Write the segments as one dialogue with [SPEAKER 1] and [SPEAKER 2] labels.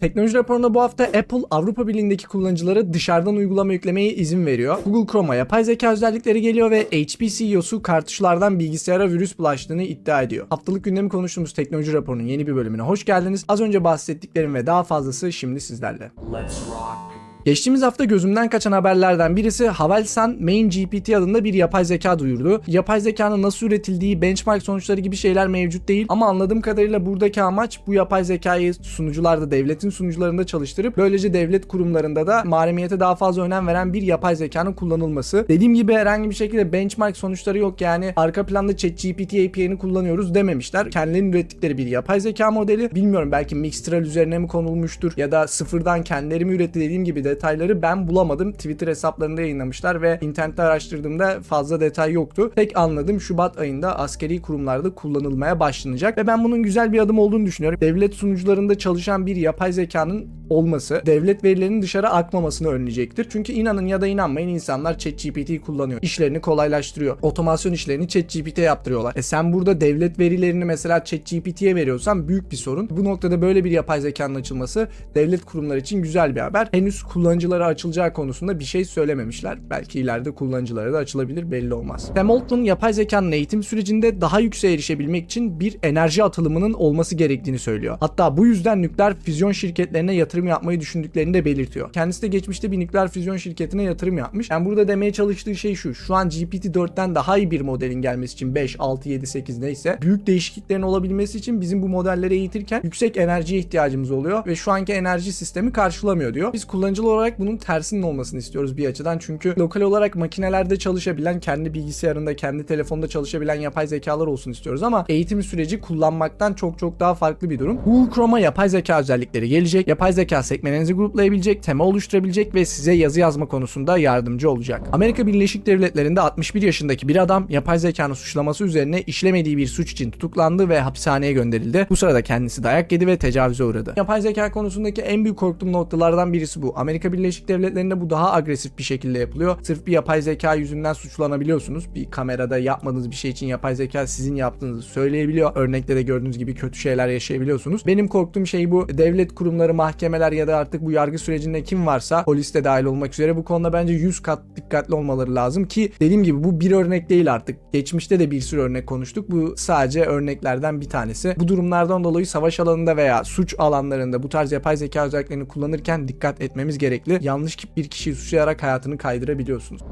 [SPEAKER 1] Teknoloji raporunda bu hafta Apple Avrupa Birliği'ndeki kullanıcılara dışarıdan uygulama yüklemeye izin veriyor. Google Chrome'a yapay zeka özellikleri geliyor ve HP CEO'su kartuşlardan bilgisayara virüs bulaştığını iddia ediyor. Haftalık gündemi konuştuğumuz teknoloji raporunun yeni bir bölümüne hoş geldiniz. Az önce bahsettiklerim ve daha fazlası şimdi sizlerle.
[SPEAKER 2] Let's rock.
[SPEAKER 1] Geçtiğimiz hafta gözümden kaçan haberlerden birisi Havelsan Main GPT adında bir yapay zeka duyurdu. Yapay zekanın nasıl üretildiği, benchmark sonuçları gibi şeyler mevcut değil ama anladığım kadarıyla buradaki amaç bu yapay zekayı sunucularda, devletin sunucularında çalıştırıp böylece devlet kurumlarında da mahremiyete daha fazla önem veren bir yapay zekanın kullanılması. Dediğim gibi herhangi bir şekilde benchmark sonuçları yok yani arka planda ChatGPT API'ni kullanıyoruz dememişler. Kendilerinin ürettikleri bir yapay zeka modeli. Bilmiyorum belki Mixtral üzerine mi konulmuştur ya da sıfırdan kendileri mi üretti dediğim gibi detayları ben bulamadım. Twitter hesaplarında yayınlamışlar ve internette araştırdığımda fazla detay yoktu. Tek anladığım Şubat ayında askeri kurumlarda kullanılmaya başlanacak ve ben bunun güzel bir adım olduğunu düşünüyorum. Devlet sunucularında çalışan bir yapay zekanın olması devlet verilerinin dışarı akmamasını önleyecektir. Çünkü inanın ya da inanmayın insanlar ChatGPT'yi kullanıyor. İşlerini kolaylaştırıyor. Otomasyon işlerini ChatGPT'ye yaptırıyorlar. E sen burada devlet verilerini mesela ChatGPT'ye veriyorsan büyük bir sorun. Bu noktada böyle bir yapay zekanın açılması devlet kurumları için güzel bir haber. Henüz kullanıcılara açılacağı konusunda bir şey söylememişler. Belki ileride kullanıcılara da açılabilir belli olmaz. Sam Altman yapay zekanın eğitim sürecinde daha yükseğe erişebilmek için bir enerji atılımının olması gerektiğini söylüyor. Hatta bu yüzden nükleer füzyon şirketlerine yatırım yapmayı düşündüklerini de belirtiyor. Kendisi de geçmişte bir nükleer füzyon şirketine yatırım yapmış. Yani burada demeye çalıştığı şey şu. Şu an GPT-4'ten daha iyi bir modelin gelmesi için 5, 6, 7, 8 neyse büyük değişikliklerin olabilmesi için bizim bu modelleri eğitirken yüksek enerjiye ihtiyacımız oluyor ve şu anki enerji sistemi karşılamıyor diyor. Biz kullanıcılar olarak bunun tersinin olmasını istiyoruz bir açıdan. Çünkü lokal olarak makinelerde çalışabilen, kendi bilgisayarında, kendi telefonda çalışabilen yapay zekalar olsun istiyoruz ama eğitim süreci kullanmaktan çok çok daha farklı bir durum. Google Chrome'a yapay zeka özellikleri gelecek. Yapay zeka sekmelerinizi gruplayabilecek, tema oluşturabilecek ve size yazı yazma konusunda yardımcı olacak. Amerika Birleşik Devletleri'nde 61 yaşındaki bir adam yapay zekanın suçlaması üzerine işlemediği bir suç için tutuklandı ve hapishaneye gönderildi. Bu sırada kendisi dayak yedi ve tecavüze uğradı. Yapay zeka konusundaki en büyük korktuğum noktalardan birisi bu. Amerika Birleşik Devletleri'nde bu daha agresif bir şekilde yapılıyor. Sırf bir yapay zeka yüzünden suçlanabiliyorsunuz. Bir kamerada yapmadığınız bir şey için yapay zeka sizin yaptığınızı söyleyebiliyor. Örnekte de gördüğünüz gibi kötü şeyler yaşayabiliyorsunuz. Benim korktuğum şey bu. Devlet kurumları, mahkemeler ya da artık bu yargı sürecinde kim varsa polis de dahil olmak üzere bu konuda bence 100 kat dikkatli olmaları lazım ki dediğim gibi bu bir örnek değil artık. Geçmişte de bir sürü örnek konuştuk. Bu sadece örneklerden bir tanesi. Bu durumlardan dolayı savaş alanında veya suç alanlarında bu tarz yapay zeka özelliklerini kullanırken dikkat etmemiz gerekli. Yanlış bir kişiyi suçlayarak hayatını kaydırabiliyorsunuz.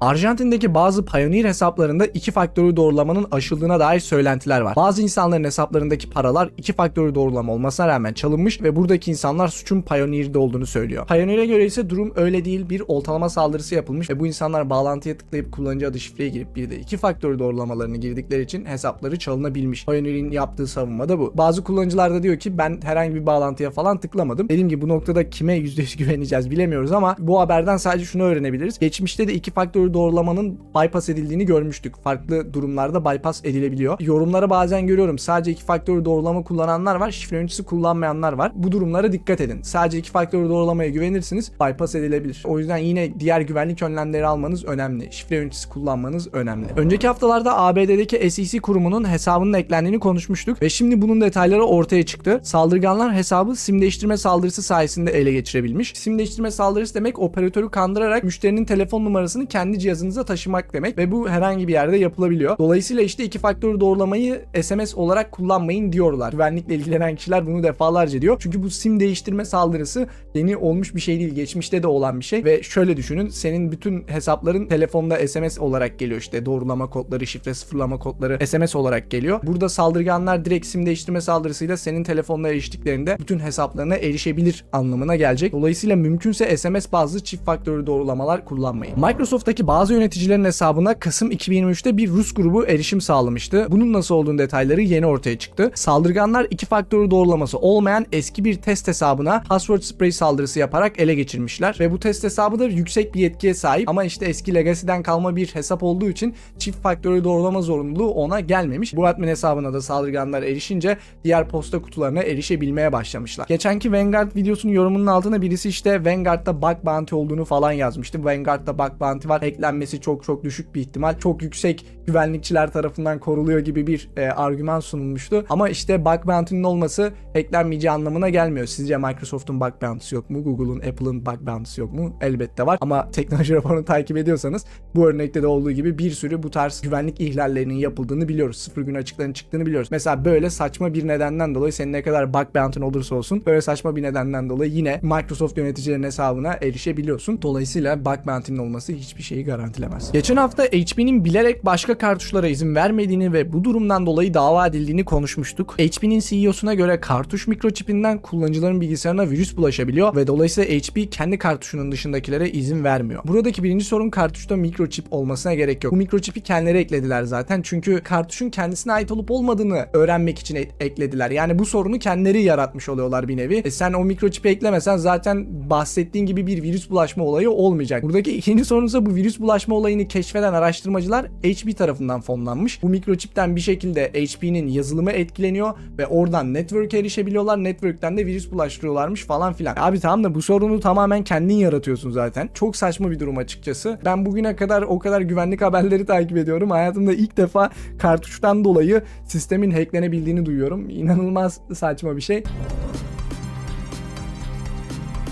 [SPEAKER 1] Arjantin'deki bazı Pioneer hesaplarında iki faktörlü doğrulamanın aşıldığına dair söylentiler var. Bazı insanların hesaplarındaki paralar iki faktörlü doğrulama olmasına rağmen çalınmış ve buradaki insanlar suçun Pioneer'de olduğunu söylüyor. Pioneer'e göre ise durum öyle değil bir oltalama saldırısı yapılmış ve bu insanlar bağlantıya tıklayıp kullanıcı adı şifreye girip bir de iki faktörlü doğrulamalarını girdikleri için hesapları çalınabilmiş. Pioneer'in yaptığı savunma da bu. Bazı kullanıcılar da diyor ki ben herhangi bir bağlantıya falan tıklamadım. Dediğim gibi bu noktada kime %100 güveneceğiz bilemiyoruz ama bu haberden sadece şunu öğrenebiliriz. Geçmişte de iki faktörlü doğrulamanın bypass edildiğini görmüştük. Farklı durumlarda bypass edilebiliyor. Yorumlara bazen görüyorum. Sadece iki faktörlü doğrulama kullananlar var. Şifre yöneticisi kullanmayanlar var. Bu durumlara dikkat edin. Sadece iki faktörlü doğrulamaya güvenirsiniz. Bypass edilebilir. O yüzden yine diğer güvenlik önlemleri almanız önemli. Şifre yöneticisi kullanmanız önemli. Önceki haftalarda ABD'deki SEC kurumunun hesabının eklendiğini konuşmuştuk ve şimdi bunun detayları ortaya çıktı. Saldırganlar hesabı sim değiştirme saldırısı sayesinde ele geçirebilmiş. Sim değiştirme saldırısı demek operatörü kandırarak müşterinin telefon numarasını kendi cihazınıza taşımak demek ve bu herhangi bir yerde yapılabiliyor. Dolayısıyla işte iki faktörlü doğrulamayı SMS olarak kullanmayın diyorlar. Güvenlikle ilgilenen kişiler bunu defalarca diyor. Çünkü bu sim değiştirme saldırısı yeni olmuş bir şey değil. Geçmişte de olan bir şey ve şöyle düşünün senin bütün hesapların telefonda SMS olarak geliyor işte doğrulama kodları, şifre sıfırlama kodları SMS olarak geliyor. Burada saldırganlar direkt sim değiştirme saldırısıyla senin telefonuna eriştiklerinde bütün hesaplarına erişebilir anlamına gelecek. Dolayısıyla mümkünse SMS bazlı çift faktörlü doğrulamalar kullanmayın. Microsoft'taki bazı yöneticilerin hesabına Kasım 2023'te bir Rus grubu erişim sağlamıştı. Bunun nasıl olduğunu detayları yeni ortaya çıktı. Saldırganlar iki faktörlü doğrulaması olmayan eski bir test hesabına password spray saldırısı yaparak ele geçirmişler ve bu test hesabı da yüksek bir yetkiye sahip ama işte eski Legacy'den kalma bir hesap olduğu için çift faktörlü doğrulama zorunluluğu ona gelmemiş. Bu admin hesabına da saldırganlar erişince diğer posta kutularına erişebilmeye başlamışlar. Geçenki Vanguard videosunun yorumunun altına birisi işte Vanguard'da bug bounty olduğunu falan yazmıştı. Vanguard'da bug bounty var. Eklenmesi çok çok düşük bir ihtimal. Çok yüksek güvenlikçiler tarafından koruluyor gibi bir e, argüman sunulmuştu. Ama işte bug bounty'nin olması eklenmeyeceği anlamına gelmiyor. Sizce Microsoft'un bug bounty'si yok mu? Google'un, Apple'ın bug bounty'si yok mu? Elbette var. Ama teknoloji raporunu takip ediyorsanız bu örnekte de olduğu gibi bir sürü bu tarz güvenlik ihlallerinin yapıldığını biliyoruz. Sıfır gün açıklarının çıktığını biliyoruz. Mesela böyle saçma bir nedenden dolayı senin ne kadar bug bounty'in olursa olsun böyle saçma bir nedenden dolayı yine Microsoft yöneticilerinin hesabına erişebiliyorsun. Dolayısıyla bug bounty'nin olması hiçbir şeyi garantilemez. Geçen hafta HP'nin bilerek başka kartuşlara izin vermediğini ve bu durumdan dolayı dava edildiğini konuşmuştuk. HP'nin CEO'suna göre kartuş mikroçipinden kullanıcıların bilgisayarına virüs bulaşabiliyor ve dolayısıyla HP kendi kartuşunun dışındakilere izin vermiyor. Buradaki birinci sorun kartuşta mikroçip olmasına gerek yok. Bu mikroçipi kendileri eklediler zaten çünkü kartuşun kendisine ait olup olmadığını öğrenmek için eklediler. Yani bu sorunu kendileri yaratmış oluyorlar bir nevi. E sen o mikroçipi eklemesen zaten bahsettiğin gibi bir virüs bulaşma olayı olmayacak. Buradaki ikinci sorun ise bu virüs bulaşma olayını keşfeden araştırmacılar HP tarafından fonlanmış. Bu mikroçipten bir şekilde HP'nin yazılımı etkileniyor ve oradan network'e erişebiliyorlar. Network'ten de virüs bulaştırıyorlarmış falan filan. Abi tamam da bu sorunu tamamen kendin yaratıyorsun zaten. Çok saçma bir durum açıkçası. Ben bugüne kadar o kadar güvenlik haberleri takip ediyorum. Hayatımda ilk defa kartuştan dolayı sistemin hacklenebildiğini duyuyorum. İnanılmaz saçma bir şey.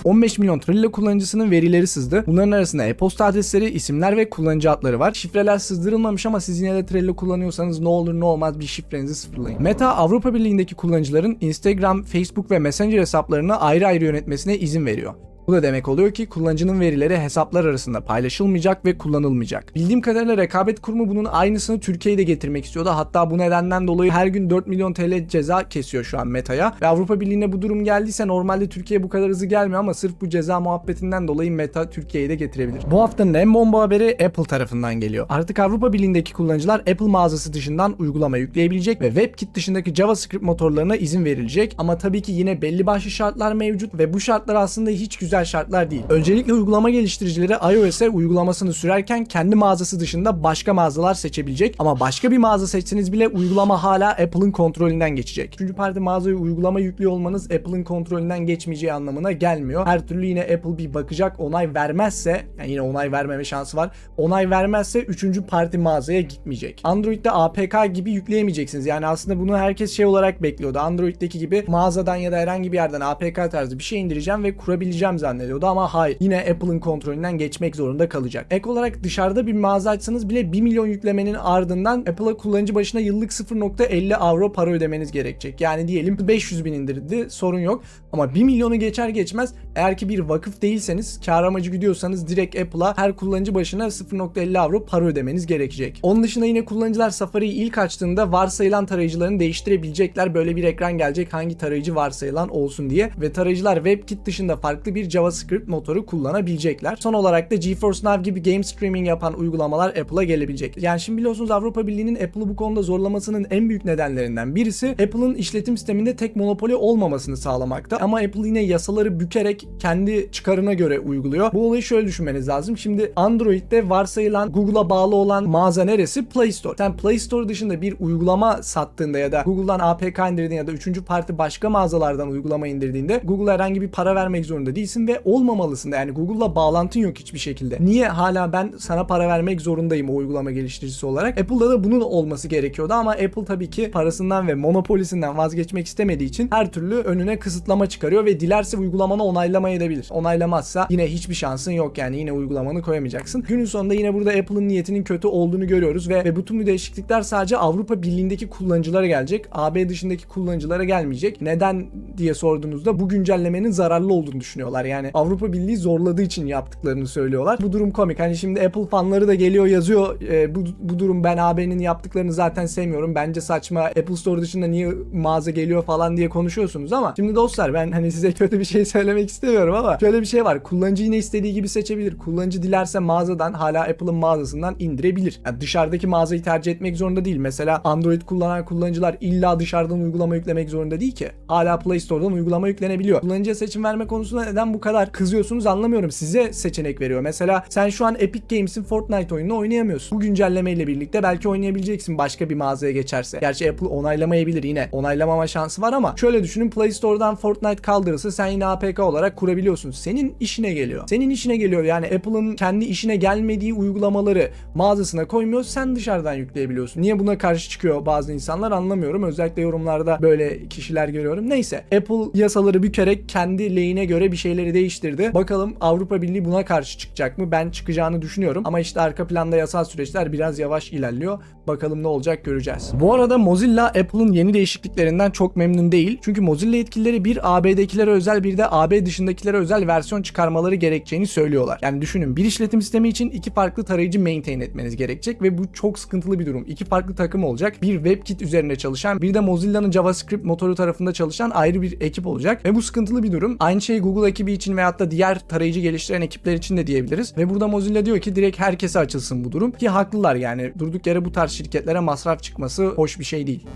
[SPEAKER 1] 15 milyon Trello kullanıcısının verileri sızdı. Bunların arasında e-posta adresleri, isimler ve kullanıcı adları var. Şifreler sızdırılmamış ama siz yine de Trello kullanıyorsanız ne olur ne olmaz bir şifrenizi sıfırlayın. Meta Avrupa Birliği'ndeki kullanıcıların Instagram, Facebook ve Messenger hesaplarını ayrı ayrı yönetmesine izin veriyor. Bu da demek oluyor ki kullanıcının verileri hesaplar arasında paylaşılmayacak ve kullanılmayacak. Bildiğim kadarıyla rekabet kurumu bunun aynısını Türkiye'ye de getirmek istiyordu. Hatta bu nedenden dolayı her gün 4 milyon TL ceza kesiyor şu an Meta'ya. Ve Avrupa Birliği'ne bu durum geldiyse normalde Türkiye'ye bu kadar hızlı gelmiyor ama sırf bu ceza muhabbetinden dolayı Meta Türkiye'ye de getirebilir. Bu haftanın en bomba haberi Apple tarafından geliyor. Artık Avrupa Birliği'ndeki kullanıcılar Apple mağazası dışından uygulama yükleyebilecek ve WebKit dışındaki JavaScript motorlarına izin verilecek. Ama tabii ki yine belli başlı şartlar mevcut ve bu şartlar aslında hiç güzel şartlar değil. Öncelikle uygulama geliştiricileri iOS'e uygulamasını sürerken kendi mağazası dışında başka mağazalar seçebilecek ama başka bir mağaza seçseniz bile uygulama hala Apple'ın kontrolünden geçecek. Üçüncü parti mağazaya uygulama yüklüyor olmanız Apple'ın kontrolünden geçmeyeceği anlamına gelmiyor. Her türlü yine Apple bir bakacak onay vermezse yani yine onay vermeme şansı var. Onay vermezse üçüncü parti mağazaya gitmeyecek. Android'de APK gibi yükleyemeyeceksiniz. Yani aslında bunu herkes şey olarak bekliyordu. Android'deki gibi mağazadan ya da herhangi bir yerden APK tarzı bir şey indireceğim ve kurabileceğim zannediyordu ama hayır. Yine Apple'ın kontrolünden geçmek zorunda kalacak. Ek olarak dışarıda bir mağaza açsanız bile 1 milyon yüklemenin ardından Apple'a kullanıcı başına yıllık 0.50 avro para ödemeniz gerekecek. Yani diyelim 500 bin indirdi sorun yok. Ama 1 milyonu geçer geçmez eğer ki bir vakıf değilseniz kar amacı gidiyorsanız direkt Apple'a her kullanıcı başına 0.50 avro para ödemeniz gerekecek. Onun dışında yine kullanıcılar Safari'yi ilk açtığında varsayılan tarayıcılarını değiştirebilecekler. Böyle bir ekran gelecek hangi tarayıcı varsayılan olsun diye ve tarayıcılar WebKit dışında farklı bir JavaScript motoru kullanabilecekler. Son olarak da GeForce Now gibi game streaming yapan uygulamalar Apple'a gelebilecek. Yani şimdi biliyorsunuz Avrupa Birliği'nin Apple'ı bu konuda zorlamasının en büyük nedenlerinden birisi Apple'ın işletim sisteminde tek monopoli olmamasını sağlamakta. Ama Apple yine yasaları bükerek kendi çıkarına göre uyguluyor. Bu olayı şöyle düşünmeniz lazım. Şimdi Android'de varsayılan Google'a bağlı olan mağaza neresi? Play Store. Sen Play Store dışında bir uygulama sattığında ya da Google'dan APK indirdiğinde ya da üçüncü parti başka mağazalardan uygulama indirdiğinde Google'a herhangi bir para vermek zorunda değilsin ve olmamalısın da. Yani Google'la bağlantın yok hiçbir şekilde. Niye hala ben sana para vermek zorundayım o uygulama geliştiricisi olarak? Apple'da da bunun olması gerekiyordu ama Apple tabii ki parasından ve monopolisinden vazgeçmek istemediği için her türlü önüne kısıtlama çıkarıyor ve dilerse uygulamanı onaylamayabilir. Onaylamazsa yine hiçbir şansın yok yani yine uygulamanı koyamayacaksın. Günün sonunda yine burada Apple'ın niyetinin kötü olduğunu görüyoruz ve, ve bütün bu değişiklikler sadece Avrupa Birliği'ndeki kullanıcılara gelecek. AB dışındaki kullanıcılara gelmeyecek. Neden diye sorduğunuzda bu güncellemenin zararlı olduğunu düşünüyorlar. Yani Avrupa Birliği zorladığı için yaptıklarını söylüyorlar. Bu durum komik. Hani şimdi Apple fanları da geliyor yazıyor. e, bu, bu durum ben AB'nin yaptıklarını zaten sevmiyorum. Bence saçma. Apple Store dışında niye mağaza geliyor falan diye konuşuyorsunuz ama şimdi dostlar ben hani size kötü bir şey söylemek istemiyorum ama şöyle bir şey var. Kullanıcı yine istediği gibi seçebilir. Kullanıcı dilerse mağazadan hala Apple'ın mağazasından indirebilir. Yani dışarıdaki mağazayı tercih etmek zorunda değil. Mesela Android kullanan kullanıcılar illa dışarıdan uygulama yüklemek zorunda değil ki. Hala Play Store'dan uygulama yüklenebiliyor. Kullanıcıya seçim verme konusunda neden bu kadar kızıyorsunuz anlamıyorum. Size seçenek veriyor. Mesela sen şu an Epic Games'in Fortnite oyununu oynayamıyorsun. Bu güncellemeyle birlikte belki oynayabileceksin başka bir mağazaya geçerse. Gerçi Apple onaylamayabilir yine. Onaylamama şansı var ama şöyle düşünün Play Store'dan Fortnite kaldırılsa sen yine APK olarak kurabiliyorsun. Senin işine geliyor. Senin işine geliyor. Yani Apple'ın kendi işine gelmediği uygulamaları mağazasına koymuyor. Sen dışarıdan yükleyebiliyorsun. Niye buna karşı çıkıyor bazı insanlar anlamıyorum. Özellikle yorumlarda böyle kişiler görüyorum. Neyse Apple yasaları bükerek kendi lehine göre bir şeyleri değiştirdi. Bakalım Avrupa Birliği buna karşı çıkacak mı? Ben çıkacağını düşünüyorum. Ama işte arka planda yasal süreçler biraz yavaş ilerliyor. Bakalım ne olacak göreceğiz. Bu arada Mozilla Apple'ın yeni değişikliklerinden çok memnun değil. Çünkü Mozilla yetkilileri bir AB'dekilere özel bir de AB dışındakilere özel versiyon çıkarmaları gerekeceğini söylüyorlar. Yani düşünün bir işletim sistemi için iki farklı tarayıcı maintain etmeniz gerekecek ve bu çok sıkıntılı bir durum. İki farklı takım olacak. Bir WebKit üzerine çalışan bir de Mozilla'nın JavaScript motoru tarafında çalışan ayrı bir ekip olacak ve bu sıkıntılı bir durum. Aynı şey Google ekibi için veyahut da diğer tarayıcı geliştiren ekipler için de diyebiliriz. Ve burada Mozilla diyor ki direkt herkese açılsın bu durum. Ki haklılar yani durduk yere bu tarz şirketlere masraf çıkması hoş bir şey değil.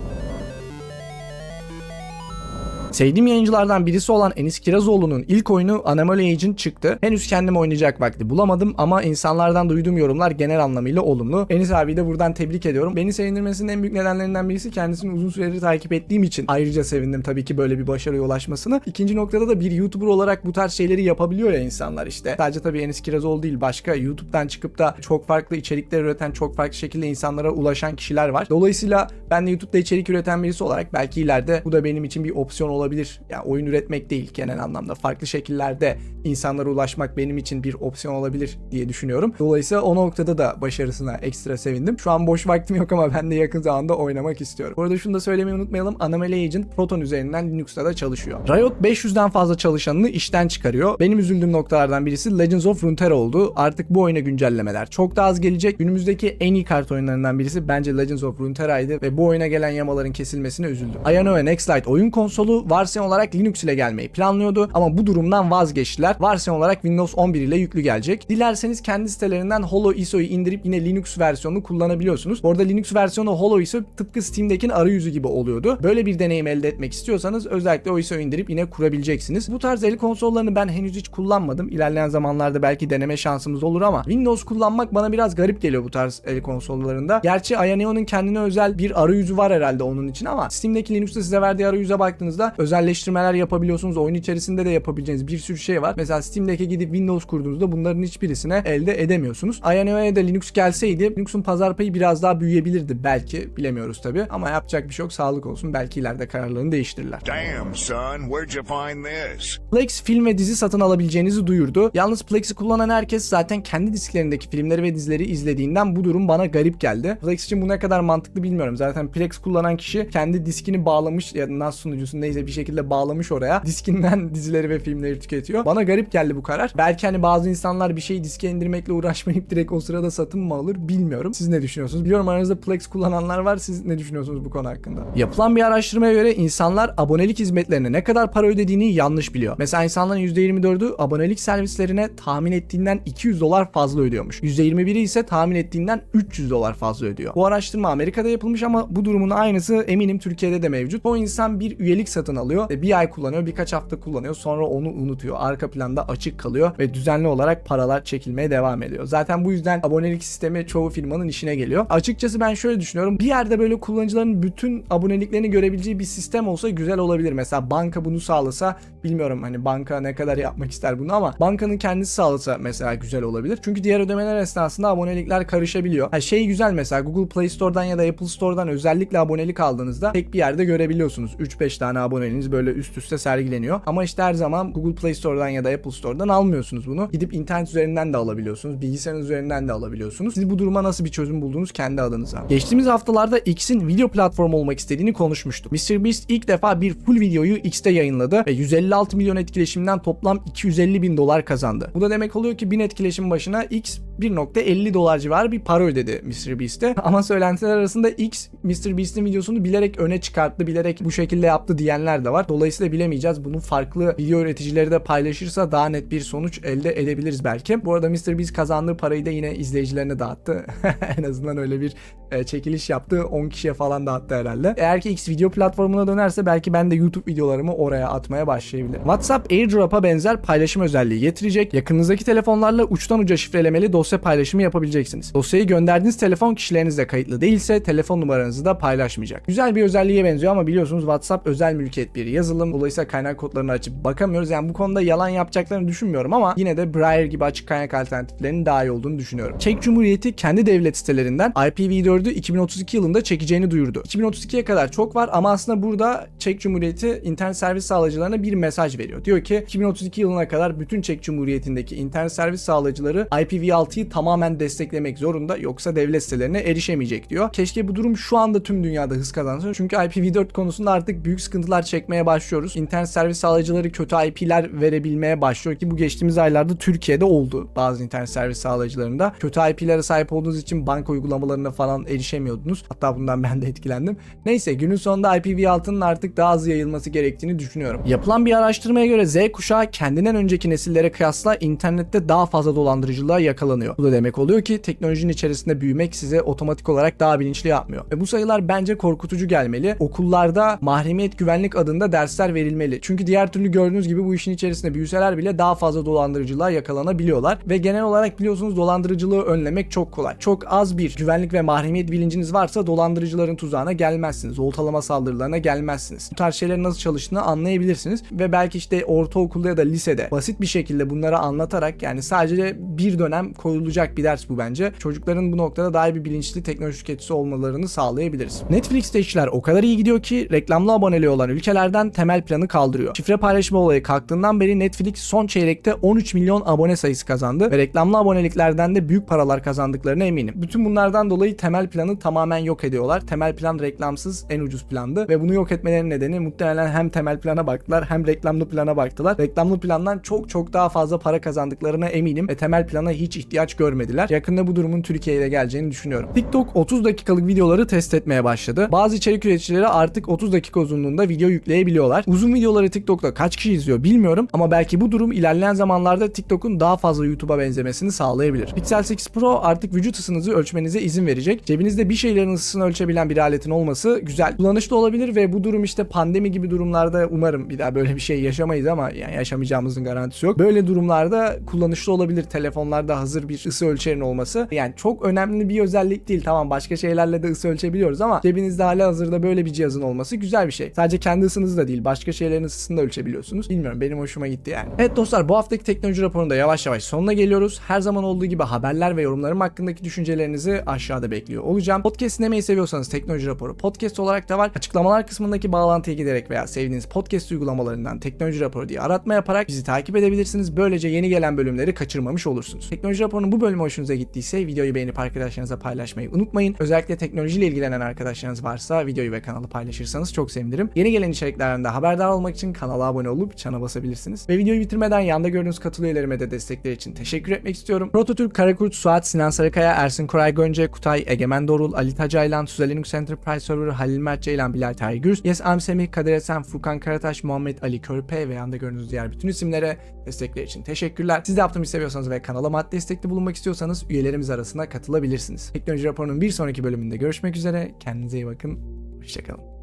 [SPEAKER 1] Sevdiğim yayıncılardan birisi olan Enis Kirazoğlu'nun ilk oyunu Anomaly Agent çıktı. Henüz kendim oynayacak vakti bulamadım ama insanlardan duyduğum yorumlar genel anlamıyla olumlu. Enis abi de buradan tebrik ediyorum. Beni sevindirmesinin en büyük nedenlerinden birisi kendisini uzun süredir takip ettiğim için. Ayrıca sevindim tabii ki böyle bir başarıya ulaşmasını. İkinci noktada da bir YouTuber olarak bu tarz şeyleri yapabiliyor ya insanlar işte. Sadece tabii Enis Kirazoğlu değil başka YouTube'dan çıkıp da çok farklı içerikler üreten, çok farklı şekilde insanlara ulaşan kişiler var. Dolayısıyla ben de YouTube'da içerik üreten birisi olarak belki ileride bu da benim için bir opsiyon olabilir. Yani oyun üretmek değil genel anlamda. Farklı şekillerde insanlara ulaşmak benim için bir opsiyon olabilir diye düşünüyorum. Dolayısıyla o noktada da başarısına ekstra sevindim. Şu an boş vaktim yok ama ben de yakın zamanda oynamak istiyorum. Bu arada şunu da söylemeyi unutmayalım. Anomaly Agent Proton üzerinden Linux'ta da çalışıyor. Riot 500'den fazla çalışanını işten çıkarıyor. Benim üzüldüğüm noktalardan birisi Legends of Runeterra oldu. Artık bu oyuna güncellemeler çok daha az gelecek. Günümüzdeki en iyi kart oyunlarından birisi bence Legends of Runeterra'ydı ve bu oyuna gelen yamaların kesilmesine üzüldüm. Ayano ve Nextlight oyun konsolu varsyon olarak Linux ile gelmeyi planlıyordu ama bu durumdan vazgeçtiler. Varsyon olarak Windows 11 ile yüklü gelecek. Dilerseniz kendi sitelerinden Holo ISO'yu indirip yine Linux versiyonunu kullanabiliyorsunuz. Bu arada Linux versiyonu Holo ISO tıpkı Steam'dekinin arayüzü gibi oluyordu. Böyle bir deneyim elde etmek istiyorsanız özellikle o ISO'yu indirip yine kurabileceksiniz. Bu tarz el konsollarını ben henüz hiç kullanmadım. İlerleyen zamanlarda belki deneme şansımız olur ama Windows kullanmak bana biraz garip geliyor bu tarz el konsollarında. Gerçi Ayaneo'nun kendine özel bir arayüzü var herhalde onun için ama Steam'deki Linux'ta size verdiği arayüze baktığınızda özelleştirmeler yapabiliyorsunuz. Oyun içerisinde de yapabileceğiniz bir sürü şey var. Mesela Steam'deki gidip Windows kurduğunuzda bunların hiçbirisine elde edemiyorsunuz. Ayaneo'ya da Linux gelseydi Linux'un pazar payı biraz daha büyüyebilirdi belki. Bilemiyoruz tabi ama yapacak bir şey yok. Sağlık olsun. Belki ileride kararlarını değiştirirler.
[SPEAKER 3] Damn, son, where'd you find this?
[SPEAKER 1] Plex film ve dizi satın alabileceğinizi duyurdu. Yalnız Plex'i kullanan herkes zaten kendi disklerindeki filmleri ve dizileri izlediğinden bu durum bana garip geldi. Plex için bu ne kadar mantıklı bilmiyorum. Zaten Plex kullanan kişi kendi diskini bağlamış ya da NAS sunucusu neyse bir şekilde bağlamış oraya. Diskinden dizileri ve filmleri tüketiyor. Bana garip geldi bu karar. Belki hani bazı insanlar bir şeyi diske indirmekle uğraşmayıp direkt o sırada satın mı alır bilmiyorum. Siz ne düşünüyorsunuz? Biliyorum aranızda Plex kullananlar var. Siz ne düşünüyorsunuz bu konu hakkında? Yapılan bir araştırmaya göre insanlar abonelik hizmetlerine ne kadar para ödediğini yanlış biliyor. Mesela insanların %24'ü abonelik servislerine tahmin ettiğinden 200 dolar fazla ödüyormuş. %21'i ise tahmin ettiğinden 300 dolar fazla ödüyor. Bu araştırma Amerika'da yapılmış ama bu durumun aynısı eminim Türkiye'de de mevcut. O insan bir üyelik satın alıyor ve bir ay kullanıyor, birkaç hafta kullanıyor, sonra onu unutuyor. Arka planda açık kalıyor ve düzenli olarak paralar çekilmeye devam ediyor. Zaten bu yüzden abonelik sistemi çoğu firmanın işine geliyor. Açıkçası ben şöyle düşünüyorum. Bir yerde böyle kullanıcıların bütün aboneliklerini görebileceği bir sistem olsa güzel olabilir. Mesela banka bunu sağlasa bilmiyorum hani banka ne kadar yapmak ister bunu ama bankanın kendisi sağlasa mesela güzel olabilir. Çünkü diğer ödemeler esnasında abonelikler karışabiliyor. Ha şey güzel mesela Google Play Store'dan ya da Apple Store'dan özellikle abonelik aldığınızda tek bir yerde görebiliyorsunuz. 3-5 tane aboneliğiniz böyle üst üste sergileniyor. Ama işte her zaman Google Play Store'dan ya da Apple Store'dan almıyorsunuz bunu. Gidip internet üzerinden de alabiliyorsunuz. Bilgisayarınız üzerinden de alabiliyorsunuz. Siz bu duruma nasıl bir çözüm buldunuz kendi adınıza? Geçtiğimiz haftalarda X'in video platformu olmak istediğini konuşmuştuk. MrBeast ilk defa bir full videoyu X'te yayınladı ve 156 milyon etkileşimden toplam 250 bin dolar kazandı. Bu da demek oluyor ki 1000 etkileşim başına X 1.50 dolar civarı bir para ödedi MrBeast'e. Ama söylentiler arasında X MrBeast'in videosunu bilerek öne çıkarttı, bilerek bu şekilde yaptı diyenler de var. Dolayısıyla bilemeyeceğiz. Bunu farklı video üreticileri de paylaşırsa daha net bir sonuç elde edebiliriz belki. Bu arada MrBeast kazandığı parayı da yine izleyicilerine dağıttı. en azından öyle bir e, çekiliş yaptı. 10 kişiye falan dağıttı herhalde. Eğer ki X video platformuna dönerse belki ben de YouTube videolarımı oraya atmaya başlayabilirim. WhatsApp AirDrop'a benzer paylaşım özelliği getirecek. Yakınınızdaki telefonlarla uçtan uca şifrelemeli dosya paylaşımı yapabileceksiniz. Dosyayı gönderdiğiniz telefon kişilerinizle kayıtlı değilse telefon numaranızı da paylaşmayacak. Güzel bir özelliğe benziyor ama biliyorsunuz WhatsApp özel mülkiyet bir yazılım. Dolayısıyla kaynak kodlarını açıp bakamıyoruz. Yani bu konuda yalan yapacaklarını düşünmüyorum ama yine de Briar gibi açık kaynak alternatiflerinin daha iyi olduğunu düşünüyorum. Çek Cumhuriyeti kendi devlet sitelerinden IPv4'ü 2032 yılında çekeceğini duyurdu. 2032'ye kadar çok var ama aslında burada Çek Cumhuriyeti internet servis sağlayıcılarına bir mesaj veriyor. Diyor ki 2032 yılına kadar bütün Çek Cumhuriyeti'ndeki internet servis sağlayıcıları IPv6'yı tamamen desteklemek zorunda yoksa devlet sitelerine erişemeyecek diyor. Keşke bu durum şu anda tüm dünyada hız kazansın. Çünkü IPv4 konusunda artık büyük sıkıntılar çekmeye başlıyoruz. İnternet servis sağlayıcıları kötü IP'ler verebilmeye başlıyor ki bu geçtiğimiz aylarda Türkiye'de oldu bazı internet servis sağlayıcılarında. Kötü IP'lere sahip olduğunuz için banka uygulamalarına falan erişemiyordunuz. Hatta bundan ben de etkilendim. Neyse günün sonunda IPv6'nın artık daha hızlı yayılması gerektiğini düşünüyorum. Yapılan bir araştırmaya göre Z kuşağı kendinden önceki nesillere kıyasla internette daha fazla dolandırıcılığa yakalanıyor. Bu da demek oluyor ki teknolojinin içerisinde büyümek size otomatik olarak daha bilinçli yapmıyor. Ve bu sayılar bence korkutucu gelmeli. Okullarda mahremiyet güvenlik adında dersler verilmeli. Çünkü diğer türlü gördüğünüz gibi bu işin içerisinde büyüseler bile daha fazla dolandırıcılığa yakalanabiliyorlar. Ve genel olarak biliyorsunuz dolandırıcılığı önlemek çok kolay. Çok az bir güvenlik ve mahremiyet bilinciniz varsa dolandırıcıların tuzağına gelmezsiniz. Oltalama saldırılarına gelmezsiniz. Bu tarz şeylerin nasıl çalıştığını anlayabilirsiniz. Ve belki işte ortaokulda ya da lisede basit bir şekilde bunları anlatarak yani sadece bir dönem koyulacak bir ders bu bence. Çocukların bu noktada daha iyi bir bilinçli teknoloji tüketicisi olmalarını sağlayabiliriz. Netflix'te işler o kadar iyi gidiyor ki reklamlı aboneliği olan ülkelerden temel planı kaldırıyor. Şifre paylaşma olayı kalktığından beri Netflix son çeyrekte 13 milyon abone sayısı kazandı ve reklamlı aboneliklerden de büyük paralar kazandıklarına eminim. Bütün bunlardan dolayı temel planı tamamen yok ediyorlar. Temel plan reklamsız en ucuz plandı ve bunu yok etmelerinin nedeni muhtemelen hem temel plana baktılar hem reklamlı plana baktılar. Reklamlı plandan çok çok daha fazla para kazandıklarına eminim ve temel plana hiç ihtiyaç görmediler. Yakında bu durumun Türkiye'ye geleceğini düşünüyorum. TikTok 30 dakikalık videoları test etmeye başladı. Bazı içerik üreticileri artık 30 dakika uzunluğunda video yükleyebiliyorlar. Uzun videoları TikTok'ta kaç kişi izliyor bilmiyorum ama belki bu durum ilerleyen zamanlarda TikTok'un daha fazla YouTube'a benzemesini sağlayabilir. Pixel 8 Pro artık vücut ısınızı ölçmenize izin verecek. Cebinizde bir şeylerin ısısını ölçebilen bir aletin olması güzel. Kullanışlı olabilir ve bu durum işte pandemi gibi durumlarda umarım bir daha böyle bir şey yaşamayız ama yani yaşamayacağımızın garantisi yok. Böyle durumlarda kullanışlı olabilir telefonlarda hazır bir ısı ölçerin olması. Yani çok önemli bir özellik değil. Tamam başka şeylerle de ısı ölçebiliyoruz ama cebinizde hala hazırda böyle bir cihazın olması güzel bir şey. Sadece kendi ısınızı da değil başka şeylerin ısısını da ölçebiliyorsunuz. Bilmiyorum benim hoşuma gitti yani. Evet dostlar bu haftaki teknoloji raporunda yavaş yavaş sonuna geliyoruz. Her zaman olduğu gibi haberler ve yorumlarım hakkındaki düşüncelerinizi aşağıda bekliyor olacağım. Podcast dinlemeyi seviyorsanız teknoloji raporu podcast olarak da var. Açıklamalar kısmındaki bağlantıya giderek veya sevdiğiniz podcast uygulamalarından teknoloji raporu diye aratma yaparak bizi takip edebilirsiniz. Böylece yeni gelen bölümleri kaçırmamış olursunuz. Teknoloji raporunun bu bölümü hoşunuza gittiyse videoyu beğenip arkadaşlarınıza paylaşmayı unutmayın. Özellikle teknolojiyle ilgilenen arkadaşlarınız varsa videoyu ve kanalı paylaşırsanız çok sevinirim. Yeni gelen içeriklerden de haberdar olmak için kanala abone olup çana basabilirsiniz. Ve videoyu bitirmeden yanda gördüğünüz katıl üyelerime de destekleri için teşekkür etmek istiyorum. Prototürk, Karakurt, Suat, Sinan Sarıkaya, Ersin Koray Gönce, Kutay, Egemen Dorul, Ali Tacaylan, Suzel Linux Enterprise Server, Halil Mert Ceylan, Bilal Tahir Gürs, Yes Am Semih, Kadir Esen, Furkan Karataş, Muhammed Ali Körpe ve yanda gördüğünüz diğer bütün isimlere destekleri için teşekkürler. Siz de yaptığımı seviyorsanız ve kanala maddi destekli bulunmak istiyorsanız üyelerimiz arasına katılabilirsiniz. Teknoloji raporunun bir sonraki bölümünde görüşmek üzere. Kendinize iyi bakın. Hoşçakalın.